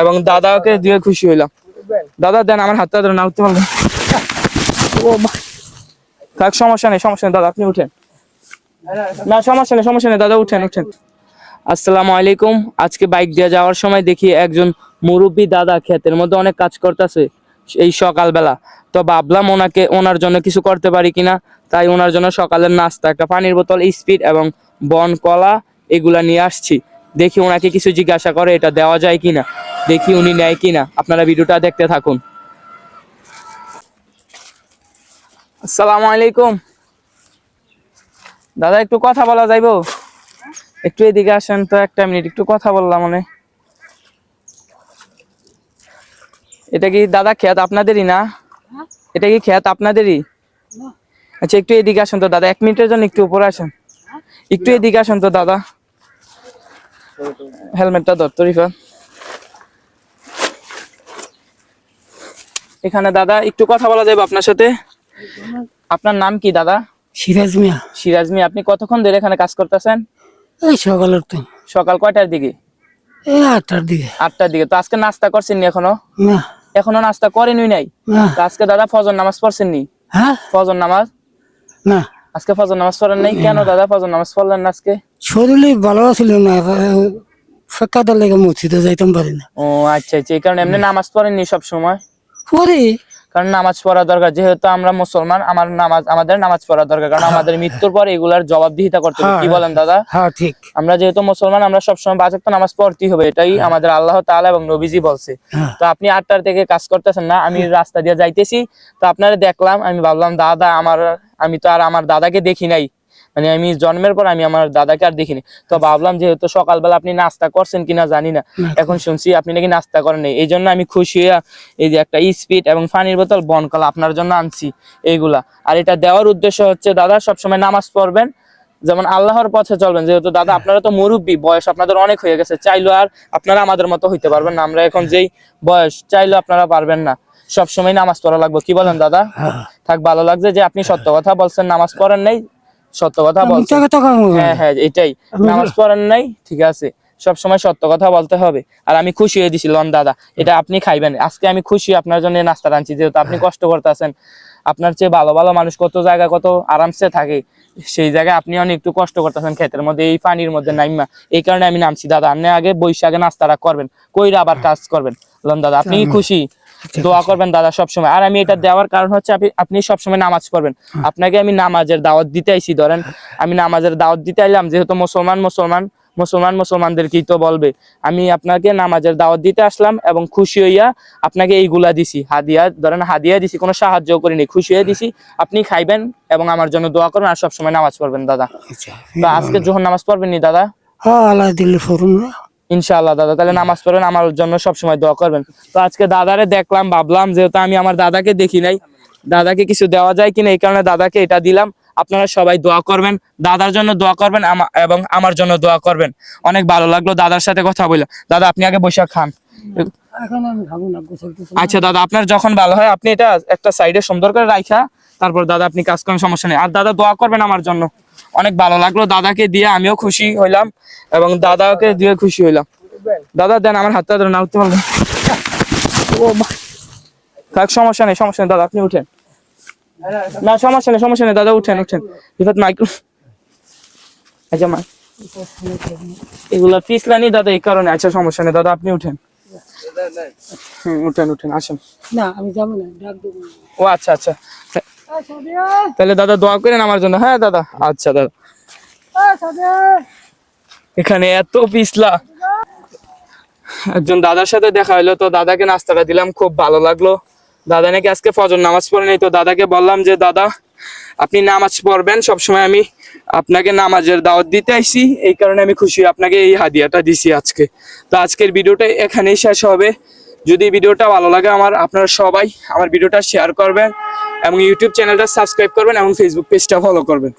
এবং দাদাকে দিয়ে খুশি হইলাম। দাদা, দেন আমার হাতটা ধরে না উঠতে পারবেন। থাক, সমস্যা নেই সমস্যা নেই, দাদা, আপনি উঠেন। না, সমস্যা নেই সমস্যা নেই, দাদা, উঠেন উঠেন। আসসালামু আলাইকুম। আজকে বাইক দিয়ে যাওয়ার সময় দেখি একজন মুরব্বী দাদা ক্ষেতের মধ্যে অনেক কাজ করতেছে এই সকালবেলা। তো ভাবলাম ওনাকে, ওনার জন্য কিছু করতে পারি কিনা। তাই ওনার জন্য সকালের নাস্তা, একটা পানির বোতল, স্পিড এবং বন কলা এগুলা নিয়ে আসছি। দেখি ওনাকে কিছু জিজ্ঞাসা করে এটা দেওয়া যায় কিনা। দেখি উনি নেয় কিনা। আপনারা ভিডিওটা দেখতে থাকুন। আসসালামু আলাইকুম। দাদা, একটু কথা বলা যাইবো? একটু এদিকে আসেন তো, একটা মিনিট। একটু কথা বললাম মানে এটা কি দাদা, খেত আপনাদেরই না? এটা কি খেত আপনাদেরই? আচ্ছা একটু এদিকে আসেন তো, দাদা। এক মিনিটের জন্য একটু উপরে আসেন। একটু এদিকে আসেন তো, দাদা। হেলমেটটা ধর তো রিফা। এখানে দাদা একটু কথা বলা যাবে আপনার সাথে? আপনার নাম কি দাদা? সিরাজ মিয়া। সিরাজ মি আপনি কতক্ষণ ধরে এখানে কাজ করতেছেন? এই সকালের তো সকাল কয়টার দিকে? এই আটটার দিকে। আটটার দিকে। তো আজকে নাস্তা করছেন নি এখনও? না। এখনও নাস্তা করেনি নাই? আজকে দাদা ফজর নামাজ পড়ছেন নি হ্যাঁ। ফজর নামাজ? না। আজকে ফজর নামাজ পড়েন নাই? কেন দাদা ফজর নামাজ পড়লেন না আজকে? শরীরে ভালো ছিল না ফেকাদের লেগে মসজিদে যাইতাম পারি না। ও আচ্ছা আচ্ছা এই কারণে এমনি নামাজ পড়েননি সব সময় পরে কারণ নামাজ পড়া দরকার। যেহেতু আমরা মুসলমান আমার নামাজ আমাদের নামাজ পড়া দরকার। কারণ আমাদের মৃত্যুর পর এগুলার জবাবদিহিতা করতে হবে। কি বলেন দাদা? হ্যাঁ ঠিক। আমরা যেহেতু মুসলমান আমরা সবসময় তো নামাজ পড়তেই হবে। এটাই আমাদের আল্লাহ তাআলা এবং নবীজি বলছে। হ্যাঁ। তো আপনি আটটার থেকে কাজ করতেছেন না আমি রাস্তা দিয়ে যাইতেছি। তো আপনারা দেখলাম আমি ভাবলাম দাদা আমার আমি তো আর আমার দাদাকে দেখি নাই। মানে আমি জন্মের পর আমি আমার দাদাকে আর দেখিনি। তো ভাবলাম যেহেতু সকালবেলা আপনি নাস্তা করছেন কিনা জানি না। এখন শুনছি আপনি নাকি নাস্তা করেন এই জন্য আমি খুশি হইয়া এই যে একটা স্পিড এবং পানির বোতল বনকলা আপনার জন্য আনছি এইগুলা। আর এটা দেওয়ার উদ্দেশ্য হচ্ছে দাদা সবসময় নামাজ পড়বেন। যেমন আল্লাহর পথে চলবেন। যেহেতু দাদা আপনারা তো মুরব্বী বয়স আপনাদের অনেক হয়ে গেছে। চাইলো আর আপনারা আমাদের মতো হইতে পারবেন না। আমরা এখন যেই বয়স চাইলেও আপনারা পারবেন না। সবসময় নামাজ পড়া লাগবে। কি বলেন দাদা? হ্যাঁ। থাক ভালো লাগছে যে আপনি সত্য কথা বলছেন নামাজ পড়েন নাই। সত্য কথা হ্যাঁ হ্যাঁ এটাই। নামাজ পড়েন নাই ঠিক আছে। সব সময় সত্য কথা বলতে হবে। আর আমি খুশি হয়ে দিছি লন দাদা এটা আপনি খাইবেন। আজকে আমি খুশি আপনার জন্য নাস্তা রাঁধছি যেহেতু আপনি কষ্ট করতেছেন। আপনার চেয়ে ভালো ভালো মানুষ কত জায়গায় কত আরামসে থাকে সেই জায়গায় আপনি অনেক একটু কষ্ট করতেছেন ক্ষেতের মধ্যে এই পানির মধ্যে নাইমা। এই কারণে আমি নামছি দাদা আপনি আগে বৈশাখে নাস্তাটা করবেন কইরা আবার কাজ করবেন। লন দাদা আপনি কি খুশি? দোয়া করবেন দাদা সবসময়। আর আমি এটা দেওয়ার কারণ হচ্ছে আপনি আপনি সবসময় নামাজ পড়বেন। আপনাকে আমি নামাজের দাওয়াত দিতে আইছি ধরেন আমি নামাজের দাওয়াত দিতে আইলাম যেহেতু মুসলমান মুসলমান মুসলমান মুসলমানদেরকেই তো বলবে। আমি আপনাকে নামাজের দাওয়াত দিতে আসলাম এবং খুশি হইয়া আপনাকে এইগুলা দিছি। হাদিয়া ধরেন হাদিয়া দিছি কোনো সাহায্য করিনি। খুশি হয়ে দিছি আপনি খাইবেন এবং আমার জন্য দোয়া করবেন আর সবসময় নামাজ পড়বেন দাদা। আচ্ছা। আজকে যখন নামাজ পড়বেন নি দাদা? হ্যাঁ আল্লাহ দিল্লি ফরুন ইনশাআল্লাহ দাদা তাহলে নামাজ পড়েন আমার জন্য সবসময় দোয়া করবেন। তো আজকে দাদারে দেখলাম ভাবলাম যেহেতু আমি আমার দাদাকে দেখি নাই দাদাকে কিছু দেওয়া যায় কিনা এই কারণে দাদাকে এটা দিলাম। আপনারা সবাই দোয়া করবেন দাদার জন্য দোয়া করবেন এবং আমার জন্য দোয়া করবেন। অনেক ভালো লাগল দাদার সাথে কথা বললাম দাদা আপনি আগে বসে খান। আচ্ছা দাদা আপনার যখন ভালো হয় আপনি এটা একটা সাইডে সুন্দর করে রাখা তারপর দাদা আপনি কাজ করেন সমস্যা নেই। আর দাদা দোয়া করবেন আমার জন্য। অনেক ভালো লাগল। দাদাকে দিয়ে আমিও খুশি হইলাম এবং দাদাকে দিয়ে খুশি হইলাম। দাদা দেন আমার হাতটা ধরে না উঠতে পারবেন ও মা। থাক সমস্যা নেই সমস্যা নেই। দাদা আপনি উঠেন। না সমস্যা নেই সমস্যা নেই। দাদা উঠেন উঠেন। রিফাত মাইক্রো আচ্ছা মা এগুলা পিছলানি দাদা এই কারণে। আচ্ছা সমস্যা নেই। দাদা আপনি উঠেন। উঠেন উঠেন আসেন। না আমি যাব না। ও আচ্ছা আচ্ছা। তাহলে দাদা দোয়া করেন আমার জন্য। হ্যাঁ দাদা। আচ্ছা দাদা। এখানে এত পিছলা। একজন দাদার সাথে দেখা হলো, তো দাদাকে নাস্তাটা দিলাম, খুব ভালো লাগল। দাদা নাকি আজকে ফজর নামাজ পড়ে নেই, তো দাদাকে বললাম যে, দাদা, আপনি নামাজ পড়বেন, সবসময় আমি আপনাকে নামাজের দাওয়াত দিতে আইছি। এই কারণে আমি খুশি, আপনাকে এই হাদিয়াটা দিছি আজকে। তো আজকের ভিডিওটা এখানেই শেষ হবে। যদি ভিডিওটা ভালো লাগে আমার, আপনারা সবাই আমার ভিডিওটা শেয়ার করবেন। এবং ইউটিউব চ্যানেলটা সাবস্ক্রাইব করবেন এবং ফেসবুক পেজটা ফলো করবেন।